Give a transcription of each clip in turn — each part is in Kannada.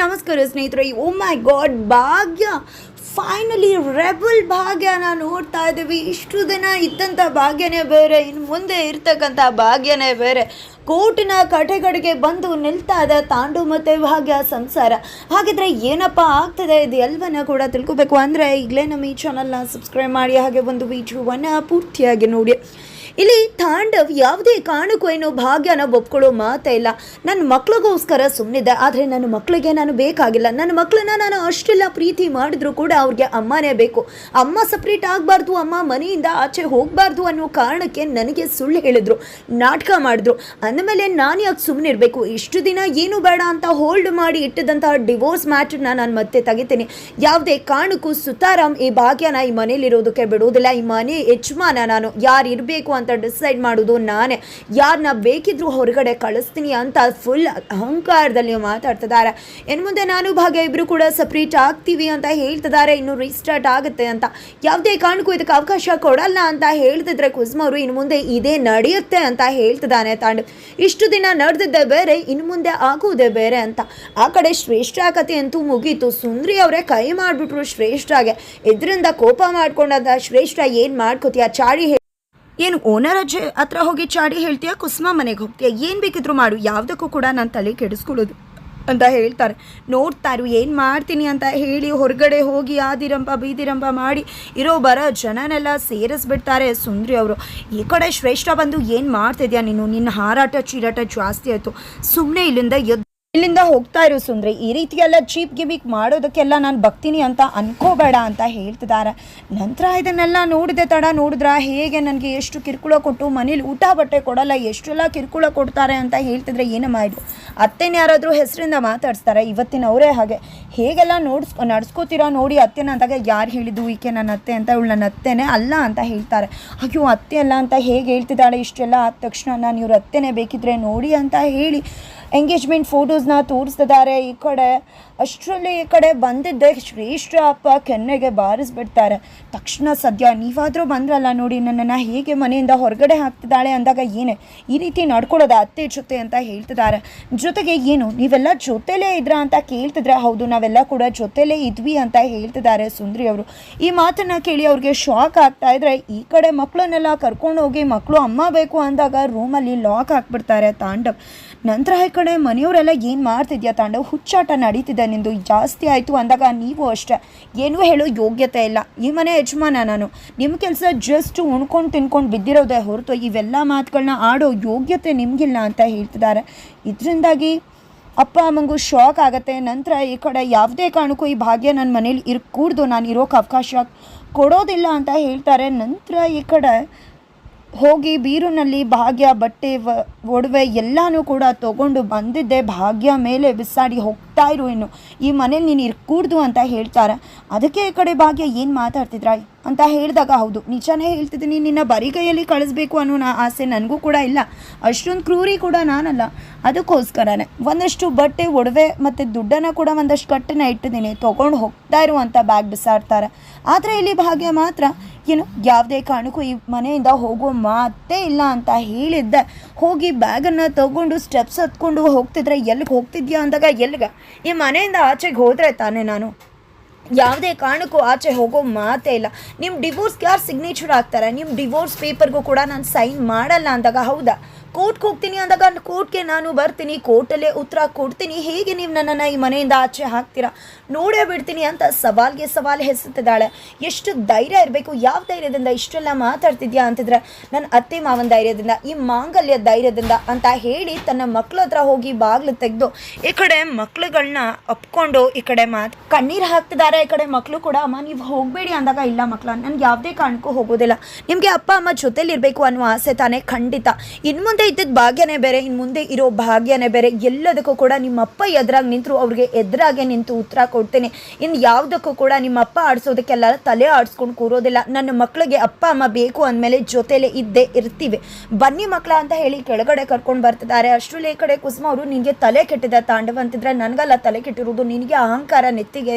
ನಮಸ್ಕಾರ ಸ್ನೇಹಿತರೆ. ಓ my God, Bhagya. Finally rebel ಭಾಗ್ಯನ ನೋಡ್ತಾ ಇದ್ದೀವಿ. ಇಷ್ಟು ದಿನ ಇದ್ದಂಥ ಭಾಗ್ಯನೇ ಬೇರೆ ಇನ್ನು ಮುಂದೆ ಇರ್ತಕ್ಕಂಥ ಭಾಗ್ಯನೇ ಬೇರೆ. ಕೋರ್ಟಿನ ಕಡೆಗಡೆಗೆ ಬಂದು ನಿಲ್ತಾ ಇದೆ ತಾಂಡು ಮತ್ತು ಭಾಗ್ಯ ಸಂಸಾರ. ಹಾಗಿದ್ರೆ ಏನಪ್ಪ ಆಗ್ತದೆ ಇದು ಎಲ್ಲವನ್ನ ಕೂಡ ತಿಳ್ಕೊಬೇಕು ಅಂದರೆ ಈಗಲೇ ನಮ್ಮ ಈ ಚಾನಲ್ನ ಸಬ್ಸ್ಕ್ರೈಬ್ ಮಾಡಿ, ಹಾಗೆ ಒಂದು ವಿಡಿಯೋವನ್ನು ಪೂರ್ತಿಯಾಗಿ ನೋಡಿ. ಇಲ್ಲಿ ತಾಂಡವ್ ಯಾವುದೇ ಕಾರಣಕ್ಕೂ ಏನು ಭಾಗ್ಯನ ಒಪ್ಕೊಳ್ಳೋ ಮಾತೇ ಇಲ್ಲ. ನನ್ನ ಮಕ್ಳಿಗೋಸ್ಕರ ಸುಮ್ಮನಿದೆ ಆದರೆ ನನ್ನ ಮಕ್ಕಳಿಗೆ ನಾನು ಬೇಕಾಗಿಲ್ಲ. ನನ್ನ ಮಕ್ಕಳನ್ನ ನಾನು ಅಷ್ಟೆಲ್ಲ ಪ್ರೀತಿ ಮಾಡಿದ್ರು ಕೂಡ ಅವ್ರಿಗೆ ಅಮ್ಮನೇ ಬೇಕು. ಅಮ್ಮ ಸಪ್ರೇಟ್ ಆಗಬಾರ್ದು, ಅಮ್ಮ ಮನೆಯಿಂದ ಆಚೆ ಹೋಗಬಾರ್ದು ಅನ್ನೋ ಕಾರಣಕ್ಕೆ ನನಗೆ ಸುಳ್ಳು ಹೇಳಿದ್ರು, ನಾಟಕ ಮಾಡಿದ್ರು. ಅಂದಮೇಲೆ ನಾನು ಯಾಕೆ ಸುಮ್ಮನೆ ಇರಬೇಕು ಇಷ್ಟು ದಿನ ಏನು ಬೇಡ ಅಂತ ಹೋಲ್ಡ್ ಮಾಡಿ ಇಟ್ಟಿದ್ದಂಥ ಡಿವೋರ್ಸ್ ಮ್ಯಾಟ್ರನ್ನ ನಾನು ಮತ್ತೆ ತೆಗಿತೀನಿ. ಯಾವುದೇ ಕಾರಣಕ್ಕೂ ಸುತಾರಾಮ್ ಈ ಭಾಗ್ಯನ ಈ ಮನೇಲಿರೋದಕ್ಕೆ ಬಿಡುವುದಿಲ್ಲ ಈ ಮನೆ ಯಜಮಾನ ನಾನು ಯಾರು ಇರಬೇಕು ಅಂತ ಡಿಸೈಡ್ ಮಾಡೋದು ನಾನೇ. ಯಾರನ್ನ ಬೇಕಿದ್ರು ಹೊರಗಡೆ ಕಳಿಸ್ತೀನಿ ಅಂತ ಫುಲ್ ಅಹಂಕಾರದಲ್ಲಿ ಮಾತಾಡ್ತಿದ್ದಾರೆ. ಇನ್ನು ಮುಂದೆ ನಾನು, ಭಾಗ್ಯ ಇಬ್ಬರು ಕೂಡ ಸಪ್ರೇಟ್ ಆಗ್ತೀವಿ ಅಂತ ಹೇಳ್ತಿದ್ದಾರೆ. ಇನ್ನು ರೀಸ್ಟಾರ್ಟ್ ಆಗುತ್ತೆ ಅಂತ. ಯಾವುದೇ ಕಾರಣಕ್ಕೂ ಇದಕ್ಕೆ ಅವಕಾಶ ಕೊಡಲ್ಲ ಅಂತ ಹೇಳ್ತಿದ್ರೆ ಕುಸುಮ ಅವರು ಇನ್ನು ಮುಂದೆ ಇದೇ ನಡೆಯುತ್ತೆ ಅಂತ ಹೇಳ್ತಿದ್ದಾನೆ ತಾಂಡು. ಇಷ್ಟು ದಿನ ನಡೆದಿದ್ದೆ ಬೇರೆ, ಇನ್ನು ಮುಂದೆ ಆಗುವುದೇ ಬೇರೆ ಅಂತ. ಆ ಕಡೆ ಶ್ರೇಷ್ಠ ಕಥೆ ಅಂತೂ ಮುಗೀತು. ಸುಂದ್ರಿ ಅವರೇ ಕೈ ಮಾಡಿಬಿಟ್ರು ಶ್ರೇಷ್ಠಗೆ. ಇದರಿಂದ ಕೋಪ ಮಾಡ್ಕೊಂಡಾದ ಶ್ರೇಷ್ಠ ಏನು ಮಾಡ್ಕೋತೀಯ? ಚಾಡಿ ಏನು ಓನರ್ ಅಜ್ಜೆ ಹತ್ರ ಹೋಗಿ ಚಾಡಿ ಹೇಳ್ತೀಯಾ, ಕುಸುಮ ಮನೆಗೆ ಹೋಗ್ತೀಯಾ, ಏನು ಬೇಕಿದ್ರು ಮಾಡು, ಯಾವುದಕ್ಕೂ ಕೂಡ ನಾನು ತಲೆ ಕೆಡಿಸ್ಕೊಳ್ಳೋದು ಅಂತ ಹೇಳ್ತಾರೆ. ನೋಡ್ತಾರು ಏನು ಮಾಡ್ತೀನಿ ಅಂತ ಹೇಳಿ ಹೊರಗಡೆ ಹೋಗಿ ಆದಿರಂಬ ಬೀದಿರಂಬ ಮಾಡಿ ಇರೋ ಬರೋ ಜನನೆಲ್ಲ ಸೇರಿಸ್ಬಿಡ್ತಾರೆ ಸುಂದ್ರಿ ಅವರು. ಈ ಕಡೆ ಶ್ರೇಷ್ಠ ಬಂದು ಏನು ಮಾಡ್ತಿದ್ಯಾ ನೀನು? ನಿನ್ನ ಹಾರಾಟ, ಚೀರಾಟ ಜಾಸ್ತಿ ಆಯಿತು. ಸುಮ್ಮನೆ ಇಲ್ಲಿಂದ ಇಲ್ಲಿಂದ ಹೋಗ್ತಾ ಇರು ಸುಂದ್ರಿ. ಈ ರೀತಿಯೆಲ್ಲ ಚೀಪ್ ಗಿಮಿಕ್ ಮಾಡೋದಕ್ಕೆಲ್ಲ ನಾನು ಬಗ್ತೀನಿ ಅಂತ ಅನ್ಕೋಬೇಡ ಅಂತ ಹೇಳ್ತಿದ್ದಾರೆ. ನಂತರ ಇದನ್ನೆಲ್ಲ ನೋಡಿದೆ ತಡ, ನೋಡಿದ್ರ? ಹೇಗೆ ನನಗೆ ಎಷ್ಟು ಕಿರುಕುಳ ಕೊಟ್ಟು ಮನೇಲಿ ಊಟ, ಬಟ್ಟೆ ಕೊಡಲ್ಲ, ಎಷ್ಟೆಲ್ಲ ಕಿರುಕುಳ ಕೊಡ್ತಾರೆ ಅಂತ ಹೇಳ್ತಿದ್ರೆ ಏನಮ್ಮ ಇದು? ಅತ್ತೆನ ಯಾರಾದರೂ ಹೆಸರಿಂದ ಮಾತಾಡಿಸ್ತಾರೆ ಇವತ್ತಿನ ಅವರೇ ಹಾಗೆ. ಹೇಗೆಲ್ಲ ನೋಡ್ಸ್, ನಡ್ಸ್ಕೋತೀರಾ ನೋಡಿ, ಅತ್ತೆನ ಅಂದಾಗ ಯಾರು ಹೇಳಿದ್ದು? ಈಕೆ ನನ್ನ ಅತ್ತೆ ಅಂತ, ಇವಳು ನನ್ನ ಅತ್ತೆನೇ ಅಲ್ಲ ಅಂತ ಹೇಳ್ತಾರೆ. ಅಯ್ಯೋ, ಅತ್ತೆ ಅಲ್ಲ ಅಂತ ಹೇಗೆ ಹೇಳ್ತಿದ್ದಾಳೆ? ಇಷ್ಟೆಲ್ಲ ಆದ ತಕ್ಷಣ ನಾನು ಇವ್ರ ಅತ್ತೆನೇ ಬೇಕಿದ್ರೆ ನೋಡಿ ಅಂತ ಹೇಳಿ ಎಂಗೇಜ್ಮೆಂಟ್ ಫೋಟೋಸ್ನ ತೋರಿಸ್ತಿದ್ದಾರೆ. ಈ ಕಡೆ ಅಷ್ಟರಲ್ಲಿ ಈ ಕಡೆ ಬಂದಿದ್ದೆ. ಶ್ರೇಷ್ಠ ಅಪ್ಪ ಕೆನ್ನೆಗೆ ಬಾರಿಸ್ಬಿಡ್ತಾರೆ. ತಕ್ಷಣ ಸದ್ಯ ನೀವಾದರೂ ಬಂದ್ರಲ್ಲ ನೋಡಿ, ನನ್ನನ್ನು ಹೇಗೆ ಮನೆಯಿಂದ ಹೊರಗಡೆ ಹಾಕ್ತಿದ್ದಾಳೆ ಅಂದಾಗ ಏನೇ, ಈ ರೀತಿ ನಡ್ಕೊಳ್ಳೋದ ಅತ್ತೆ ಜೊತೆ ಅಂತ ಹೇಳ್ತಿದ್ದಾರೆ. ಜೊತೆಗೆ ಏನು, ನೀವೆಲ್ಲ ಜೊತೆಲೇ ಇದ್ರಾ ಅಂತ ಕೇಳ್ತಿದ್ರೆ ಹೌದು, ನಾವೆಲ್ಲ ಕೂಡ ಜೊತೆಲೇ ಇದ್ವಿ ಅಂತ ಹೇಳ್ತಿದ್ದಾರೆ ಸುಂದ್ರಿ ಅವರು. ಈ ಮಾತನ್ನು ಕೇಳಿ ಅವ್ರಿಗೆ ಶಾಕ್ ಆಗ್ತಾ ಇದ್ರೆ, ಈ ಕಡೆ ಮಕ್ಕಳನ್ನೆಲ್ಲ ಕರ್ಕೊಂಡು ಹೋಗಿ ಮಕ್ಕಳು ಅಮ್ಮ ಬೇಕು ಅಂದಾಗ ರೂಮಲ್ಲಿ ಲಾಕ್ ಹಾಕ್ಬಿಡ್ತಾರೆ ತಾಂಡವ್. ನಂತರ ಈ ಕಡೆ ಮನೆಯವರೆಲ್ಲ ಏನು ಮಾಡ್ತಿದ್ಯಾ ತಾಂಡವ್? ಹುಚ್ಚಾಟ ನಡೀತಿದೆ, ನಿಂದು ಜಾಸ್ತಿ ಆಯಿತು ಅಂದಾಗ ನೀವು ಅಷ್ಟೇ. ಏನೂ ಹೇಳೋ ಯೋಗ್ಯತೆ ಇಲ್ಲ. ಈ ಮನೆ ಯಜಮಾನ ನಾನು. ನಿಮ್ಮ ಕೆಲಸ ಜಸ್ಟ್ ಉಣ್ಕೊಂಡು ತಿನ್ಕೊಂಡು ಬಿದ್ದಿರೋದೇ ಹೊರತು ಇವೆಲ್ಲ ಮಾತುಗಳನ್ನ ಆಡೋ ಯೋಗ್ಯತೆ ನಿಮಗಿಲ್ಲ ಅಂತ ಹೇಳ್ತಿದ್ದಾರೆ. ಇದರಿಂದಾಗಿ ಅಪ್ಪ ಅಮ್ಮಂಗೂ ಶಾಕ್ ಆಗುತ್ತೆ. ನಂತರ ಈ ಕಡೆ ಯಾವುದೇ ಕಾರಣಕ್ಕೂ ಈ ಭಾಗ್ಯ ನನ್ನ ಮನೇಲಿ ಇರ್ ಕೂಡ್ದು ನಾನು ಇರೋಕೆ ಅವಕಾಶ ಕೊಡೋದಿಲ್ಲ ಅಂತ ಹೇಳ್ತಾರೆ. ನಂತರ ಈ ಕಡೆ ಹೋಗಿ ಬೀರುನಲ್ಲಿ ಭಾಗ್ಯ, ಬಟ್ಟೆ ವ, ಒಡವೆ ಎಲ್ಲನೂ ಕೂಡ ತಗೊಂಡು ಬಂದಿದ್ದೆ. ಭಾಗ್ಯ ಮೇಲೆ ಬಿಸಾಡಿ ಹೋಗ್ತಾ ಇರು ಇನ್ನು. ಈ ಮನೇಲಿ ನೀನು ಇರ್ಕೂಡ್ದು ಅಂತ ಹೇಳ್ತಾರೆ. ಅದಕ್ಕೆ ಈ ಕಡೆ ಭಾಗ್ಯ ಏನು ಮಾತಾಡ್ತಿದ್ರ ಅಂತ ಹೇಳಿದಾಗ, ಹೌದು, ನಿಜನೇ ಹೇಳ್ತಿದ್ದೀನಿ. ನಿನ್ನ ಬರಿಗೈಯಲ್ಲಿ ಕಳಿಸ್ಬೇಕು ಅನ್ನೋ ನಾ ಆಸೆ ನನಗೂ ಕೂಡ ಇಲ್ಲ. ಅಷ್ಟೊಂದು ಕ್ರೂರಿ ಕೂಡ ನಾನಲ್ಲ. ಅದಕ್ಕೋಸ್ಕರನೇ ಒಂದಷ್ಟು ಬಟ್ಟೆ, ಒಡವೆ ಮತ್ತು ದುಡ್ಡನ್ನು ಕೂಡ ಒಂದಷ್ಟು ಕಟ್ಟನ್ನ ಇಟ್ಟಿದ್ದೀನಿ. ತೊಗೊಂಡು ಹೋಗ್ತಾ ಇರುವಂಥ ಬ್ಯಾಗ್ ಬಿಸಾಡ್ತಾರೆ. ಆದರೆ ಇಲ್ಲಿ ಭಾಗ್ಯ ಮಾತ್ರ ಏನು, ಯಾವುದೇ ಕಾರಣಕ್ಕೂ ಈ ಮನೆಯಿಂದ ಹೋಗೋ ಮಾತೇ ಇಲ್ಲ ಅಂತ ಹೇಳಿದ್ದೆ. ಹೋಗಿ ಬ್ಯಾಗನ್ನು ತಗೊಂಡು ಸ್ಟೆಪ್ಸ್ ಹತ್ಕೊಂಡು ಹೋಗ್ತಿದ್ರೆ ಎಲ್ಲಿಗೆ ಹೋಗ್ತಿದ್ಯಾ ಅಂದಾಗ, ಎಲ್ಲಿಗೆ? ಈ ಮನೆಯಿಂದ ಆಚೆಗೆ ಹೋದರೆ ತಾನೇ ನಾನು? ಯಾವುದೇ ಕಾರಣಕ್ಕೂ ಆಚೆ ಹೋಗೋ ಮಾತೇ ಇಲ್ಲ. ನಿಮ್ಮ ಡಿವೋರ್ಸ್ಗೆ ಯಾರು ಸಿಗ್ನೇಚರ್ ಹಾಕ್ತಾರೆ? ನಿಮ್ಮ ಡಿವೋರ್ಸ್ ಪೇಪರ್ಗೂ ಕೂಡ ನಾನು ಸೈನ್ ಮಾಡಲ್ಲ ಅಂದಾಗ, ಹೌದಾ? ಕೋರ್ಟ್ಗೆ ಹೋಗ್ತೀನಿ ಅಂದಾಗ ಕೋರ್ಟ್ಗೆ ನಾನು ಬರ್ತೀನಿ, ಕೋರ್ಟಲ್ಲೇ ಉತ್ತರ ಕೊಡ್ತೀನಿ. ಹೇಗೆ ನೀವು ನನ್ನನ್ನು ಈ ಮನೆಯಿಂದ ಆಚೆ ಹಾಕ್ತೀರಾ? ನೋಡೇ ಬಿಡ್ತೀನಿ ಅಂತ ಸವಾಲ್ಗೆ ಸವಾಲು ಹೆಸುತ್ತಿದ್ದಾಳೆ ಎಷ್ಟು ಧೈರ್ಯ ಇರಬೇಕು? ಯಾವ ಧೈರ್ಯದಿಂದ ಇಷ್ಟೆಲ್ಲ ಮಾತಾಡ್ತಿದ್ಯಾ ಅಂತಿದ್ರೆ ನನ್ನ ಅತ್ತೆ ಮಾವನ ಧೈರ್ಯದಿಂದ, ಈ ಮಾಂಗಲ್ಯ ಧೈರ್ಯದಿಂದ ಅಂತ ಹೇಳಿ ತನ್ನ ಮಕ್ಳ ಹತ್ರ ಹೋಗಿ ಬಾಗಿಲು ತೆಗೆದು ಈ ಕಡೆ ಮಕ್ಳುಗಳನ್ನ ಅಪ್ಕೊಂಡು ಈ ಕಡೆ ಮಾತು ಕಣ್ಣೀರು ಹಾಕ್ತಿದ್ದಾರೆ. ಈ ಕಡೆ ಮಕ್ಕಳು ಕೂಡ, ಅಮ್ಮ, ನೀವು ಹೋಗಬೇಡಿ ಅಂದಾಗ, ಇಲ್ಲ ಮಕ್ಕಳ ನನಗೆ ಯಾವುದೇ ಕಾರಣಕ್ಕೂ ಹೋಗೋದಿಲ್ಲ. ನಿಮಗೆ ಅಪ್ಪ, ಅಮ್ಮ ಜೊತೆಲಿರಬೇಕು ಅನ್ನೋ ಆಸೆ ತಾನೇ ಖಂಡಿತ. ಇನ್ನು ಮುಂದೆ ಇದ್ದಿದ್ದು ಭಾಗ್ಯನೇ ಬೇರೆ ಇನ್ನು ಮುಂದೆ ಇರೋ ಭಾಗ್ಯನೇ ಬೇರೆ. ಎಲ್ಲದಕ್ಕೂ ಕೂಡ ನಿಮ್ಮ ಅಪ್ಪ ಎದುರಾಗಿ ನಿಂತರು ಅವ್ರಿಗೆ ಎದುರಾಗೆ ನಿಂತು ಉತ್ತರ ಕೊಡ್ತೇನೆ. ಇನ್ನು ಯಾವುದಕ್ಕೂ ಕೂಡ ನಿಮ್ಮ ಅಪ್ಪ ಆಡಿಸೋದಕ್ಕೆಲ್ಲ ತಲೆ ಆಡಿಸ್ಕೊಂಡು ಕೂರೋದಿಲ್ಲ. ನನ್ನ ಮಕ್ಕಳಿಗೆ ಅಪ್ಪ, ಅಮ್ಮ ಬೇಕು ಅಂದಮೇಲೆ ಜೊತೆಲೇ ಇದ್ದೇ ಇರ್ತೀವಿ. ಬನ್ನಿ ಮಕ್ಕಳ ಅಂತ ಹೇಳಿ ಕೆಳಗಡೆ ಕರ್ಕೊಂಡು ಬರ್ತಿದ್ದಾರೆ. ಅಷ್ಟರಲ್ಲಿ ಈ ಕಡೆ ಕುಸುಮ ಅವರು ನಿನಗೆ ತಲೆ ಕೆಟ್ಟಿದೆ ತಾಂಡವ ಅಂತಿದ್ರೆ ನನಗಲ್ಲ ತಲೆ ಕೆಟ್ಟಿರೋದು. ನಿನಗೆ ಅಹಂಕಾರ ನೆತ್ತಿಗೆ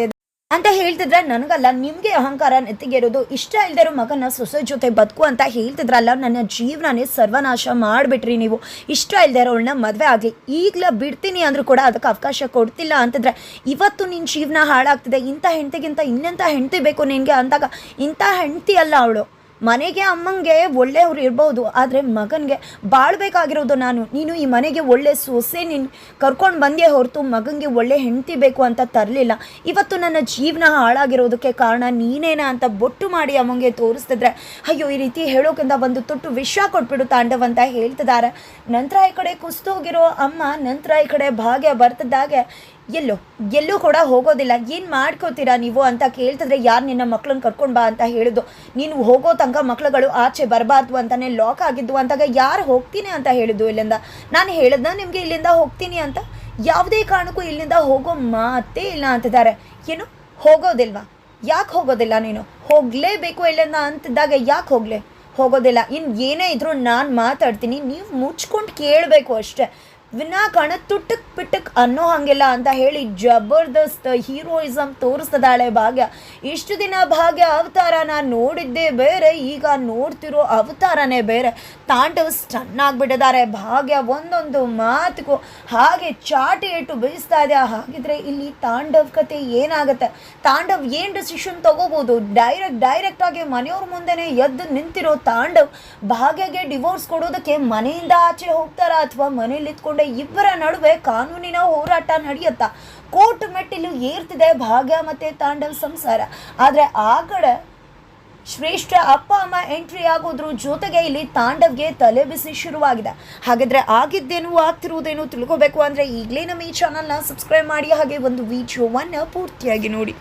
ಅಂತ ಹೇಳ್ತಿದ್ರೆ? ನನಗಲ್ಲ, ನಿಮಗೆ ಅಹಂಕಾರ ನೆತ್ತಿಗೇರೋದು ಇಷ್ಟ ಇಲ್ದಿರೋ ಮಗನ ಸೊಸೆ ಜೊತೆ ಬದುಕು ಅಂತ ಹೇಳ್ತಿದ್ರಲ್ಲ, ನನ್ನ ಜೀವನನೇ ಸರ್ವನಾಶ ಮಾಡಿಬಿಟ್ರಿ ನೀವು. ಇಷ್ಟ ಇಲ್ದಿರೋಳನ್ನ ಮದುವೆ ಆಗಲಿ ಈಗಲೇ ಬಿಡ್ತೀನಿ ಅಂದರೂ ಕೂಡ ಅದಕ್ಕೆ ಅವಕಾಶ ಕೊಡ್ತಿಲ್ಲ ಅಂತಿದ್ರೆ, ಇವತ್ತು ನಿನ್ನ ಜೀವನ ಹಾಳಾಗ್ತಿದೆ, ಇಂಥ ಹೆಂಡತಿಗಿಂತ ಇನ್ನೆಂಥ ಹೆಂಡತಿ ಬೇಕು ನಿನಗೆ ಅಂದಾಗ, ಇಂಥ ಹೆಂಡತಿ ಅಲ್ಲ ಅವಳು. ಮನೆಗೆ ಅಮ್ಮಂಗೆ ಒಳ್ಳೆಯವ್ರು ಇರ್ಬೋದು, ಆದರೆ ಮಗನಿಗೆ ಬಾಳ್ಬೇಕಾಗಿರೋದು ನಾನು. ನೀನು ಈ ಮನೆಗೆ ಒಳ್ಳೆ ಸೊಸೆ ನೀನು ಕರ್ಕೊಂಡು ಬಂದೇ ಹೊರತು ಮಗನಿಗೆ ಒಳ್ಳೆ ಹೆಂಡತಿ ಬೇಕು ಅಂತ ತರಲಿಲ್ಲ. ಇವತ್ತು ನನ್ನ ಜೀವನ ಹಾಳಾಗಿರೋದಕ್ಕೆ ಕಾರಣ ನೀನೇನಾ ಅಂತ ಬೊಟ್ಟು ಮಾಡಿ ಅಮ್ಮಂಗೆ ತೋರಿಸ್ತಿದ್ರೆ, ಅಯ್ಯೋ, ಈ ರೀತಿ ಹೇಳೋಕ್ಕಿಂತ ಒಂದು ತೊಟ್ಟು ವಿಷ ಕೊಟ್ಬಿಡು ತಾಂಡವ್ ಅಂತ ಹೇಳ್ತಿದ್ದಾರೆ. ನಂತರ ಈ ಕಡೆ ಕುಸ್ತೋಗಿರೋ ಅಮ್ಮ, ನಂತರ ಈ ಕಡೆ ಭಾಗ್ಯ ಬರ್ತಿದ್ದಾಗೆ ಎಲ್ಲೋ, ಎಲ್ಲೂ ಕೂಡ ಹೋಗೋದಿಲ್ಲ. ಏನು ಮಾಡ್ಕೋತೀರಾ ನೀವು ಅಂತ ಕೇಳ್ತಿದ್ರೆ, ಯಾರು ನಿನ್ನ ಮಕ್ಕಳನ್ನ ಕರ್ಕೊಂಡು ಬಾ ಅಂತ ಹೇಳಿದ್ದು ನೀನು ಹೋಗೋ ತನಕ ಮಕ್ಳುಗಳು ಆಚೆ ಬರಬಾರ್ದು ಅಂತಲೇ ಲಾಕ್ ಆಗಿದ್ದು ಅಂತಾಗ ಯಾರು ಹೋಗ್ತೀನಿ ಅಂತ ಹೇಳಿದ್ದು ಇಲ್ಲಿಂದ? ನಾನು ಹೇಳಿದ್ನ ನಿಮಗೆ ಇಲ್ಲಿಂದ ಹೋಗ್ತೀನಿ ಅಂತ? ಯಾವುದೇ ಕಾರಣಕ್ಕೂ ಇಲ್ಲಿಂದ ಹೋಗೋ ಮಾತೇ ಇಲ್ಲ ಅಂತಿದ್ದಾರೆ. ಏನು? ಹೋಗೋದಿಲ್ವಾ? ಯಾಕೆ ಹೋಗೋದಿಲ್ಲ ನೀನು? ಹೋಗಲೇಬೇಕು ಇಲ್ಲಿಂದ ಅಂತಿದ್ದಾಗ ಯಾಕೆ ಹೋಗಲೆ? ಹೋಗೋದಿಲ್ಲ. ಇನ್ನು ಏನೇ ಇದ್ರೂ ನಾನು ಮಾತಾಡ್ತೀನಿ, ನೀವು ಮುಚ್ಕೊಂಡು ಕೇಳಬೇಕು ಅಷ್ಟೇ. ವಿನಾಕಾರಣ ತುಟಕ್ ಪಿಟಕ್ ಅನ್ನೋ ಹಾಗೆಲ್ಲ ಅಂತ ಹೇಳಿ ಜಬರ್ದಸ್ತ್ ಹೀರೋಯಿಸಮ್ ತೋರಿಸ್ತದಾಳೆ ಭಾಗ್ಯ. ಇಷ್ಟು ದಿನ ಭಾಗ್ಯ ಅವತಾರನ ನೋಡಿದ್ದೇ ಬೇರೆ, ಈಗ ನೋಡ್ತಿರೋ ಅವತಾರನೇ ಬೇರೆ. ತಾಂಡವ್ ಸ್ಟನ್ ಆಗಿಬಿಟ್ಟಿದ್ದಾರೆ ಭಾಗ್ಯ, ಒಂದೊಂದು ಮಾತುಗೂ ಹಾಗೆ ಚಾಟಿ ಇಟ್ಟು ಬೀಸ್ತಾ ಇದೆ. ಹಾಗಿದ್ರೆ ಇಲ್ಲಿ ತಾಂಡವ್ ಕತೆ ಏನಾಗುತ್ತೆ? ತಾಂಡವ್ ಏನು ಡಿಸಿಷನ್ ತಗೋಬೋದು? ಡೈರೆಕ್ಟ್ ಡೈರೆಕ್ಟ್ ಆಗಿ ಮನೆಯವ್ರ ಮುಂದೆನೆ ಎದ್ದು ನಿಂತಿರೋ ತಾಂಡವ್ ಭಾಗ್ಯಗೆ ಡಿವೋರ್ಸ್ ಕೊಡೋದಕ್ಕೆ ಮನೆಯಿಂದ ಆಚೆ ಹೋಗ್ತಾರಾ ಅಥವಾ ಮನೇಲಿ ಇತ್ಕೊಂಡೆ ಇಬ್ಬರ ನಡುವೆ ಕಾನೂನಿನ ಹೋರಾಟ ನಡೆಯುತ್ತಾ ಕೋರ್ಟ್ ಮೆಟ್ಟಿಲು ಏರ್ತಿದೆ ಭಾಗ್ಯ ಮತ್ತೆ ತಾಂಡವ್ ಸಂಸಾರ. ಆದರೆ ಆ ಕಡೆ ಶ್ರೇಷ್ಠ ಅಪ್ಪ, ಅಮ್ಮ ಎಂಟ್ರಿ ಆಗೋದ್ರ ಜೊತೆಗೆ ಇಲ್ಲಿ ತಾಂಡವ್ಗೆ ತಲೆ ಬಿಸಿ ಶುರುವಾಗಿದೆ. ಹಾಗಾದ್ರೆ ಆಗಿದ್ದೇನು, ಆಗ್ತಿರುವುದೇನು ತಿಳ್ಕೋಬೇಕು ಅಂದ್ರೆ ಈಗಲೇ ನಮ್ಮ ಈ ಚಾನಲ್ನ ಸಬ್ಸ್ಕ್ರೈಬ್ ಮಾಡಿ, ಹಾಗೆ ಒಂದು ವಿಡಿಯೋವನ್ನು ಪೂರ್ತಿಯಾಗಿ ನೋಡಿ.